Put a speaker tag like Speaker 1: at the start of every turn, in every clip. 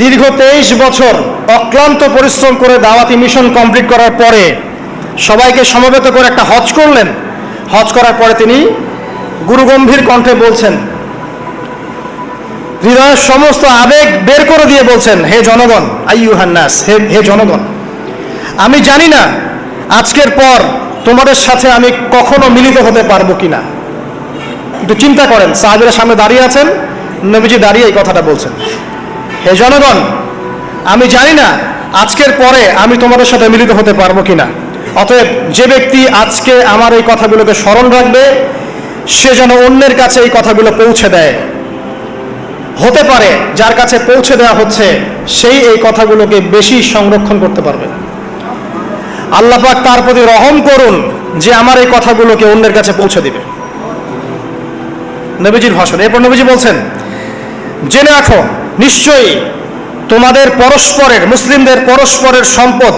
Speaker 1: দীর্ঘ তেইশ বছর অক্লান্ত পরিশ্রম করে দাওয়াতি মিশন কমপ্লিট করার পরে সবাইকে সমবেত করে একটা হজ করলেন। হজ করার পরে তিনি গুরুগম্ভীর কণ্ঠে বলছেন, হৃদয়ের সমস্ত আবেগ বের করে দিয়ে বলছেন, হে জনগণ আইয়ুহান্নাস হে হে জনগণ, আমি জানি না আজকের পর তোমাদের সাথে আমি কখনো মিলিত হতে পারব কিনা। একটু চিন্তা করেন, সাহাবিরা সামনে দাঁড়িয়ে আছেন, নবীজি দাঁড়িয়ে এই কথাটা বলছেন। হে জনগণ, আমি জানি না আজকের পরে আমি তোমাদের সাথে মিলিত হতে পারব কিনা। অতএব যে ব্যক্তি আজকে আমার এই কথাগুলোকে স্মরণ রাখবে, সে যেন অন্যের কাছে এই কথাগুলো পৌঁছে দেয়। হতে পারে যার কাছে পৌঁছে দেওয়া হচ্ছে, সেই এই কথাগুলোকে বেশি সংরক্ষণ করতে পারবে। আল্লাহ পাক তার প্রতি রহম করুন যে আমার এই কথাগুলোকে অন্যের কাছে পৌঁছে দিবে। নবীজির ভাষণ, এরপর নবীজি বলছেন, জেনে রাখো নিশ্চয়ই তোমাদের পরস্পরের, মুসলিমদের পরস্পরের সম্পদ,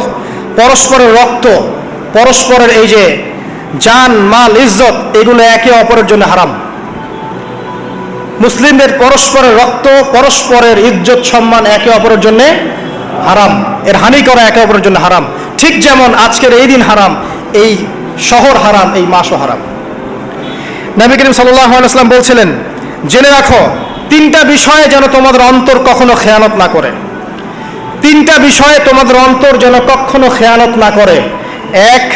Speaker 1: পরস্পরের রক্ত, পরস্পরের এই যে জান, মাল, ইজ্জত, এগুলো একে অপরের জন্য হারাম। মুসলিমদের পরস্পরের রক্ত, পরস্পরের ইজ্জত, সম্মান একে অপরের জন্য হারাম। এর হানি করা একে অপরের জন্য হারাম। ঠিক যেমন আজকের এই দিন হারাম, এই শহর হারাম, এই মাসও হারাম। নবী করিম সাল্লাম বলছিলেন, জেনে রাখো তিনটা বিষয়ে যেন তোমাদের অন্তর কখনো খেয়ানত না করে। তিনটা বিষয়ে তোমাদের অন্তর যেন কখনো খেয়ানত না করে। এক,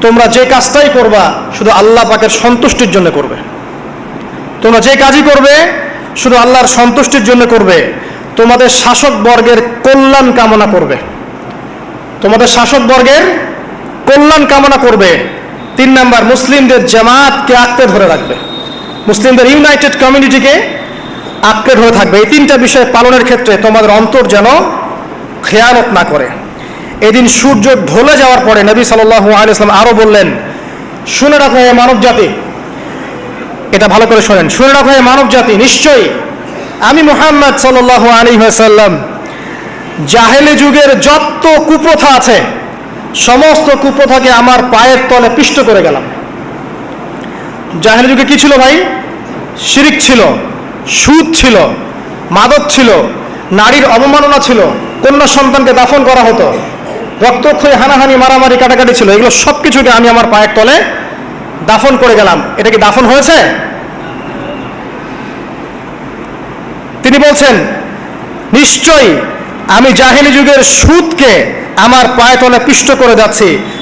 Speaker 1: তোমরা যে কাজটাই করবা, শুধু আল্লাহ পাকের সন্তুষ্টির জন্য করবে। তোমরা যে কাজই করবে, শুধু আল্লাহর সন্তুষ্টির জন্য করবে। তোমাদের শাসক বর্গের কল্যাণ কামনা করবে। তোমাদের শাসক বর্গের কল্যাণ কামনা করবে। তিন নাম্বার, মুসলিমদের জামাতকে আঁকড়ে ধরে রাখবে। মুসলিমদের ইউনাইটেড কমিউনিটিকে আঁকড়ে ধরে থাকবে। এই তিনটা বিষয় পালনের ক্ষেত্রে তোমাদের অন্তর যেন খেয়ালত না করে। এদিন সূর্য ঢলে যাওয়ার পরে নবী সাল্লাল্লাহু আলাইহি ইসলাম আরও বললেন, শুনে রাখো হে মানব জাতি এটা ভালো করে শোনেন। শুনে রাখো হে মানব জাতি নিশ্চয়ই আমি মোহাম্মদ সাল্লাল্লাহু আলাইহি ওয়াসাল্লাম জাহেলি যুগের যত কুপ্রথা আছে, সমস্ত কুপ্রথাকে আমার পায়ের তলে পিষ্ট করে গেলাম। জাহেলি যুগে কি ছিল ভাই? শিরিক ছিল, সুদ ছিল, মাদক ছিল, নারীর অবমাননা ছিল, কন্যা সন্তানকে দাফন করা হতো, রক্তক্ষয়ী, হানাহানি, মারামারি, কাটাকাটি ছিল, এগুলো সব কিছুকে আমি আমার পায়ের তলে দাফন করে গেলাম। এটা কি দাফন হয়েছে? তিনি বলছেন, নিশ্চয়ই আমি জাহিলি যুগের সুদকে আমার পায়ে তলে পিষ্ট করে যাচ্ছি।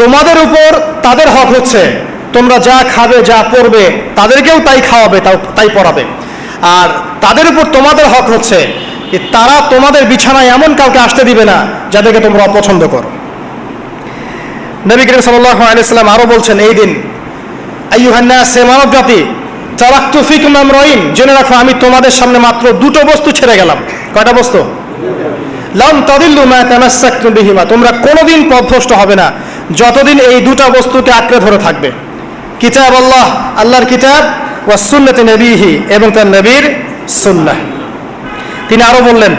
Speaker 1: তোমাদের উপর তাদের হক হচ্ছে। তোমরা যা খাবে, যা পড়বে, তাদেরকেও তাই খাওয়াবে তাই পড়াবে। আর তাদের উপর তোমাদের হক হচ্ছে যে তারা তোমাদের বিছানায় এমন কাউকে আসতে দিবে না, যাদেরকে তোমরা অপছন্দ করো। নবী করিম সাল্লাহ আলাইসাল্লাম আরও বলছেন এই দিন আইয়ুহান্না সে মানব জাতি চালাক্তু ফিকুম আমরাইন। জেনে রাখো, আমি তোমাদের সামনে মাত্র দুটো বস্তু ছেড়ে গেলাম। কয়টা বস্তু? লাম তাদিল্লু মা তামাসসাকতুম বিহিমা। তোমরা কোনোদিন পথভ্রষ্ট হবে না। যতদিন এই দুটা বস্তুকে আঁকড়ে ধরে থাকবে। কিতাব আল্লাহ, আল্লাহর কিতাব, ওয়া সুন্নতি নবীহি এবং তার নবীর সুন্নাহ। তিনি আরও বললেন,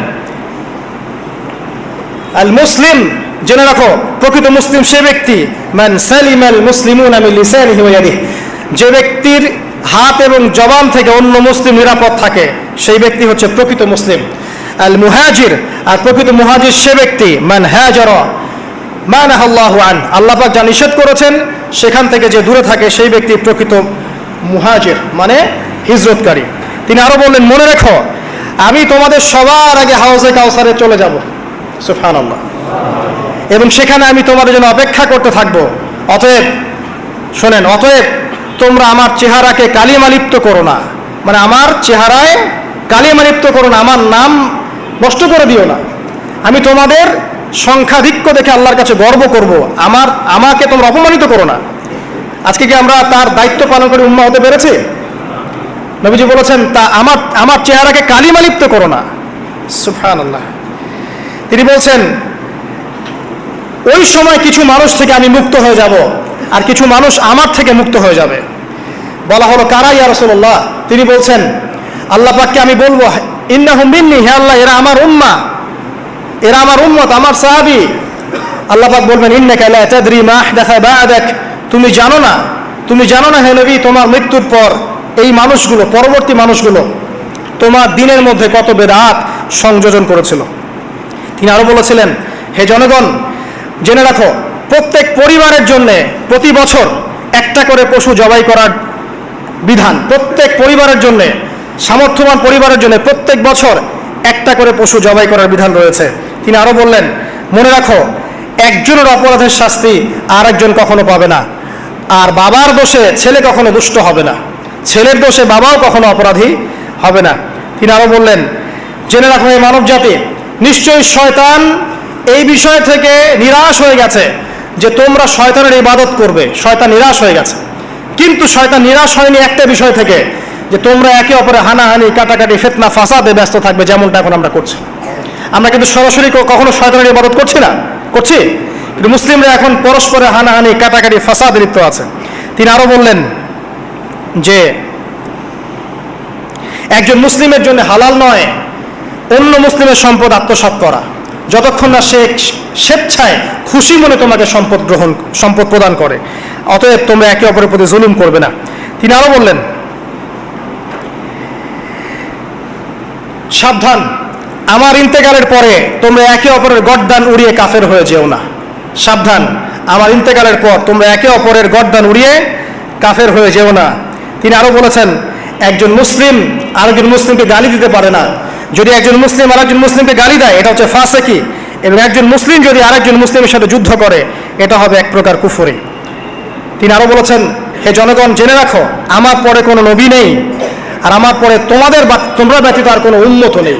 Speaker 1: আল মুসলিম, জেনে রাখো, প্রকৃত মুসলিম সে ব্যক্তি, মান সালিম আল মুসলিমুন আমি লিসানিহি ওয়া ইয়াদিহি, যে ব্যক্তির হাত এবং জবান থেকে অন্য মুসলিম নিরাপদ থাকে, সেই ব্যক্তি হচ্ছে প্রকৃত মুসলিম। আল মুহাজির, আর প্রকৃত মুহাজির সে ব্যক্তি, মান হাজার মান আল্লাহ আন। আল্লাহ পাক যা নিষেধ করেছেন, সেখান থেকে যে দূরে থাকে সেই ব্যক্তি প্রকৃত মুহাজির মানে হিজরতকারী। তিনি আরও বললেন, মনে রেখো, আমি তোমাদের সবার আগে হাউসে কাউসারে চলে যাব। সুফান আল্লাহ এবং সেখানে আমি তোমাদের জন্য অপেক্ষা করতে থাকব। অতএব, শোনেন, অতএব তোমরা আমার চেহারাকে কালিমালিপ্ত করো না। মানে আমার চেহারায় কালিমালিপ্ত করো না, আমার নাম নষ্ট করে দিও না। আমি তোমাদের সংখ্যাধিক্য দেখে আল্লাহর কাছে গর্ব করব। আমার, আমাকে তোমরা অপমানিত করো না। আজকে কি আমরা তার দায়িত্ব পালন করে উম্মা হতে পেরেছি? নবীজি বলেছেন, তা আমার আমার চেহারাকে কালিমালিপ্ত করো না। সুফান আল্লাহ তিনি বলছেন, ওই সময় কিছু মানুষ থেকে আমি মুক্ত হয়ে যাব, আর কিছু মানুষ আমার থেকে মুক্ত হয়ে যাবে। বলা হলো, কারা ইয়া রসুল্লাহ তিনি বলছেন, আল্লাহ পাককে আমি বলব ইন্নাহু মিন্নি, হে আল্লাহ, এরা আমার উম্মা। এরা আমার উম্মত, আমার সাহাবি। আল্লাহ পাক বলবেন, ইন্নাকা লা তাদরি মা আহদাথা বা'দাক। তুমি জানো না, তুমি জানো না হে নবী, তোমার মৃত্যুর পর এই মানুষগুলো, পরবর্তী মানুষগুলো তোমার দিনের মধ্যে কত বেদাত সংযোজন করেছিল। তিনি আরও বলেছিলেন, হে জনগণ, জেনে রাখো, প্রত্যেক পরিবারের জন্য প্রতি বছর একটা করে পশু জবাই করার বিধান, প্রত্যেক পরিবারের জন্য, সামর্থ্যবান পরিবারের জন্য প্রত্যেক বছর একটা করে পশু জবাই করার বিধান রয়েছে। তিনি আরও বললেন, মনে রাখো, একজনের অপরাধের শাস্তি আর একজন কখনো পাবে না। আর বাবার দোষে ছেলে কখনো দুষ্ট হবে না। ছেলের দোষে বাবাও কখনো অপরাধী হবে না। তিনি আরও বললেন, জেনে রাখো এই মানব জাতি নিশ্চয়ই শয়তান এই বিষয় থেকে নিরাশ হয়ে গেছে যে তোমরা শয়তানের ইবাদত করবে। শয়তান নিরাশ হয়ে গেছে। কিন্তু শয়তান নিরাশ হয়নি একটা বিষয় থেকে, যে তোমরা একে অপরে হানাহানি, কাটাকাটি, ফেতনা, ফাসাদে ব্যস্ত থাকবে, যেমনটা এখন আমরা করছি। আমরা কিন্তু সরাসরি কখনো শয়তানের ইবাদত করছি না, করছি। কিন্তু মুসলিমরা এখন পরস্পরে হানাহানি, কাটাকাটি, ফাসাদে লিপ্ত আছে। তিনি আরও বললেন যে, একজন মুসলিমের জন্য হালাল নয়, অন্য মুসলিমের সম্পদ আত্মসাৎ করা। যতক্ষণ না সে স্বেচ্ছায় খুশি মনে তোমাকে সম্পদ গ্রহণ, সম্পদ প্রদান করে। অতএব তোমরা একে অপরের প্রতি জুলুম করবে না। তিনি আরও বললেন, সাবধান। আমার ইন্তেকালের পরে তোমরা একে অপরের গড্ডান উড়িয়ে কাফের হয়ে যেও না। সাবধান, আমার ইন্তেকালের পর তোমরা একে অপরের গড্ডান উড়িয়ে কাফের হয়ে যেও না। তিনি আরও বলেছেন, একজন মুসলিম আরেকজন মুসলিমকে গালি দিতে পারে না। যদি একজন মুসলিম আরেকজন মুসলিমকে গালি দেয়, এটা হচ্ছে ফাঁসেকি। এবং একজন মুসলিম যদি আরেকজন মুসলিমের সাথে যুদ্ধ করে, এটা হবে এক প্রকার কুফরি। তিনি আরও বলেছেন, হে জনগণ, জেনে রাখো, আমার পরে কোনো নবী নেই। আর আমার পরে তোমাদের তোমরা ব্যতীত আর কোনো উন্নত নেই।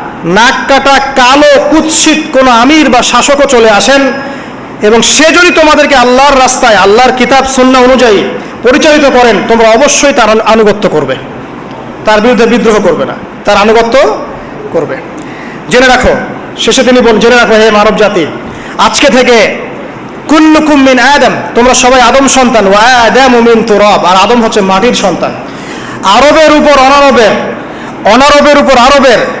Speaker 1: নাক কাটা কালো কুৎসিত কোনো আমির বা শাসকও চলে আসেন এবং সে যদি তোমাদেরকে আল্লাহর রাস্তায়, আল্লাহর কিতাব, সুন্না অনুযায়ী পরিচালিত করেন, তোমরা অবশ্যই তার আনুগত্য করবে। তার বিরুদ্ধে বিদ্রোহ করবে না। তার আনুগত্য করবে। জেনে রাখো, শেষে তিনি বল জেনে রাখো, হে মানব জাতি, আজকে থেকে মিন আদম, তোমরা সবাই আদম সন্তান ও মিন তুরব, আর আদম হচ্ছে মাটির সন্তান। আরবের উপর অনারবের অনারবের উপর আরবের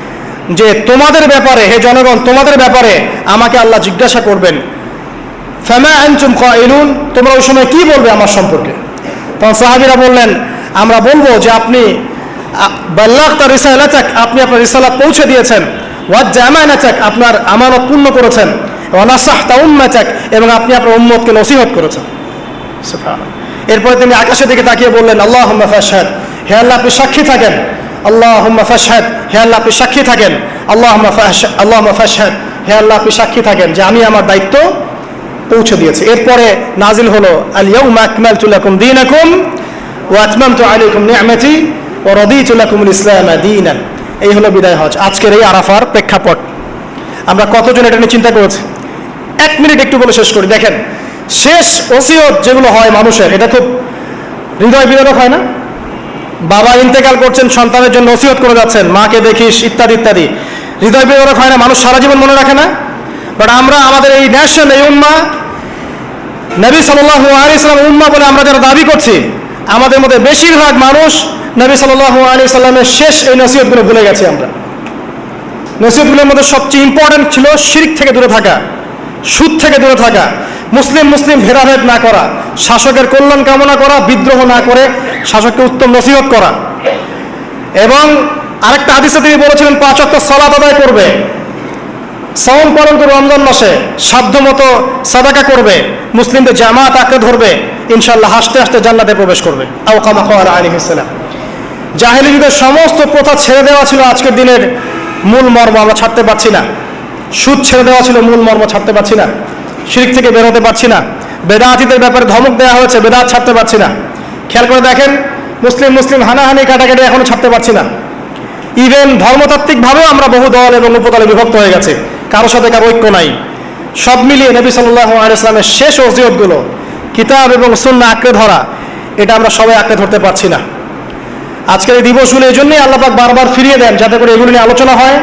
Speaker 1: যে তোমাদের ব্যাপারে, হে জনগণ, তোমাদের ব্যাপারে আমাকে আল্লাহ জিজ্ঞাসা করবেন। ফেমা আনচুম কাইলুন তোমরা ওই সময় কি বলবে আমার সম্পর্কে? তখন সাহাবিরা বললেন, আমরা বলব যে আপনি বাল্লাহ তার রিসালাচাক আপনি আপনার রিসালাত পৌঁছে দিয়েছেন। ওয়াজ জামানাচাক আপনার আমানত পূর্ণ করেছেন। ওয়ানাসাহ তা উম্মাচাক এবং আপনি আপনার উম্মতকে নসিহত করেছেন। এরপরে তিনি আকাশের দিকে তাকিয়ে বললেন আল্লাহ ফাশহাদ, হে আল্লাহ, আপনি সাক্ষী থাকেন। আল্লাহ ফাশহাদ। হে আল্লাহ, আপনি সাক্ষী থাকেন। আল্লাহ আল্লাহ ফাশহাদ। হে আল্লাহ, আপনি সাক্ষী থাকেন যে আমি আমার দায়িত্ব পৌঁছে দিয়েছে। এরপরে নাজিল হলো আল ইয়াউমা আকমালতু লাকুম দীনাকুম ওয়া আতমামতু আলাইকুম নি'মাতি ওয়া রাদিতু লাকুমুল ইসলাম দীনান। এই হলো বিদায় হজ। আজকের এই আরাফার প্রেক্ষাপট। আমরা কতজন এটা নিয়ে চিন্তা করেছি? এক মিনিট একটু বলে শেষ করি। দেখেন, শেষ ওসিয়ত যেগুলো হয় মানুষের, এটা খুব হৃদয় বিদারক হয় না? বাবা ইন্তেকাল করছেন, সন্তানের জন্য ওসিয়ত করে যাচ্ছেন, মাকে দেখিস, ইত্যাদি ইত্যাদি। হৃদয় বিদারক হয় না, মানুষ সারা জীবন মনে রাখে না। বাট আমরা, আমাদের এই ন্যাশন এই উম্মা, নবী সাল্লাহ আলী সাল্লাম উম্মা বলে আমরা যারা দাবি করছি, আমাদের মধ্যে বেশিরভাগ মানুষ নবী সাল্লাহ আলী সাল্লামের শেষ এই নসিহতগুলো ভুলে গেছি আমরা। নসিহতগুলোর মধ্যে সবচেয়ে ইম্পর্টেন্ট ছিল শিরিক থেকে দূরে থাকা, সুদ থেকে দূরে থাকা, মুসলিম মুসলিম ভেদাভেদ না করা, শাসকের কল্যাণ কামনা করা, বিদ্রোহ না করে শাসককে উত্তম নসিহত করা। এবং আরেকটা হাদিসে তিনি বলেছিলেন, পাঁচ অক্ট সলাত আদায় করবে সাওম পালন করবে রমজান মাসে, সাধ্য মতো সাদাকা করবে, মুসলিমদের জামাত আঁকড়ে ধরবে ইনশাল্লাহ হাসতে হাসতে জান্নাতে প্রবেশ করবে। কওয়ার আলী জাহেলি যুগের সমস্ত প্রথা ছেড়ে দেওয়া ছিল আজকের দিনের মূল মর্ম, আমরা ছাড়তে পারছি না। সুদ ছেড়ে দেওয়া ছিল মূল মর্ম, ছাড়তে পারছি না। শিরিক থেকে বেরোতে পারছি না। বেদাহাতিদের ব্যাপারে ধমক দেওয়া হয়েছে, বেদাত ছাড়তে পারছি না। খেয়াল করে দেখেন, মুসলিম মুসলিম হানাহানি কাটাকাটি এখনও ছাড়তে পারছি না। ইভেন ধর্মতাত্ত্বিকভাবেও আমরা বহু দল এবং উপদলে বিভক্ত হয়ে গেছে কারও সাথে কারও ঐক্য নাই। সব মিলিয়ে নবী সাল্লাহ আলাইসলামের শেষ ওসিয়তগুলো, কিতাব এবং সুন্না আঁকড়ে ধরা, এটা আমরা সবাই আঁকড়ে ধরতে পারছি না। আজকের এই দিবসগুলো এই জন্যই আল্লাপাক বারবার ফিরিয়ে দেন, যাতে করে এগুলো নিয়ে আলোচনা হয়,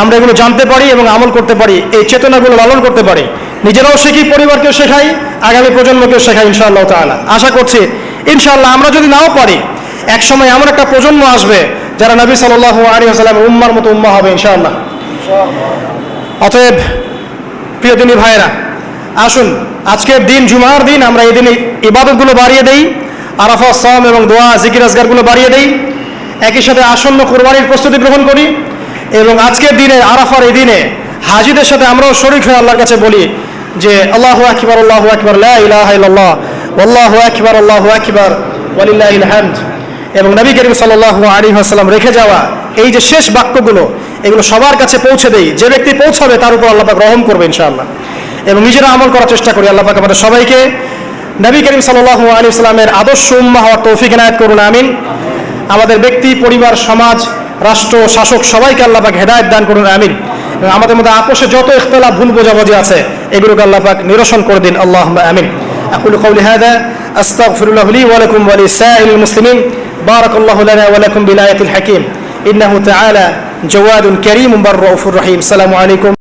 Speaker 1: আমরা এগুলো জানতে পারি এবং আমল করতে পারি, এই চেতনাগুলো লালন করতে পারি। নিজেরাও শিখি, পরিবারকেও শেখাই, আগামী প্রজন্মকেও শেখাই ইনশাআল্লাহ তালা আশা করছি ইনশাআল্লাহ আমরা যদি নাও পারি এক সময় এমন একটা প্রজন্ম আসবে যারা নবী সাল্লাহ আলী আসালামের উম্মার মতো উম্মা হবে ইনশাআল্লাহ। অতএব প্রিয় দিনী ভাইয়েরা, আসুন, আজকের দিন জুমার দিন আমরা এই দিনে ইবাদতগুলো বাড়িয়ে দেই আরাফা সম এবং দোয়া, জিকির আজগারগুলো বাড়িয়ে দেই, একই সাথে আসন্ন কোরবানির প্রস্তুতি গ্রহণ করি এবং আজকের দিনে, আরাফার এই দিনে হাজিদের সাথে আমরাও শরীক হয়ে আল্লাহর কাছে বলি যে, আল্লাহ আকবার, আল্লাহু আকবার ইলাহা আল্লাহু হামদ এবং নবী করিম সাল্লাল্লাহু আলাইহি ওয়াসাল্লাম রেখে যাওয়া এই যে শেষ বাক্যগুলো, এগুলো সবার কাছে পৌঁছে দেই। যে ব্যক্তি পৌঁছাবে, তার উপর আল্লাহ গ্রহণ করবে ইনশাআল্লাহ। এবং নিজেরা আমল করার চেষ্টা করি, আল্লাহ পাক আমাদের সবাইকে নবী করিম সাল্লাল্লাহু আলাইহি ওয়াসাল্লামের আদর্শ উম্মাহ হওয়ার তৌফিক এনায়েত করুন, আমিন। আমাদের ব্যক্তি, পরিবার, সমাজ, রাষ্ট্র, শাসক সবাইকে আল্লাহ পাক হেদায়েত দান করুন, আমিন। আমাদের মধ্যে আপোষে যত ইখতলাফ, ভুল বোঝাবুঝি আছে, এগুলোকে আল্লাহ পাক নিরসন করে দিন আল্লাহ আমিন। أقول قولي هذا أستغفر الله لي ولكم ولسائر المسلمين. بارك الله لنا ولكم بالآية الحكيم. إنه تعالى جواد كريم بر رؤوف رحيم. السلام عليكم.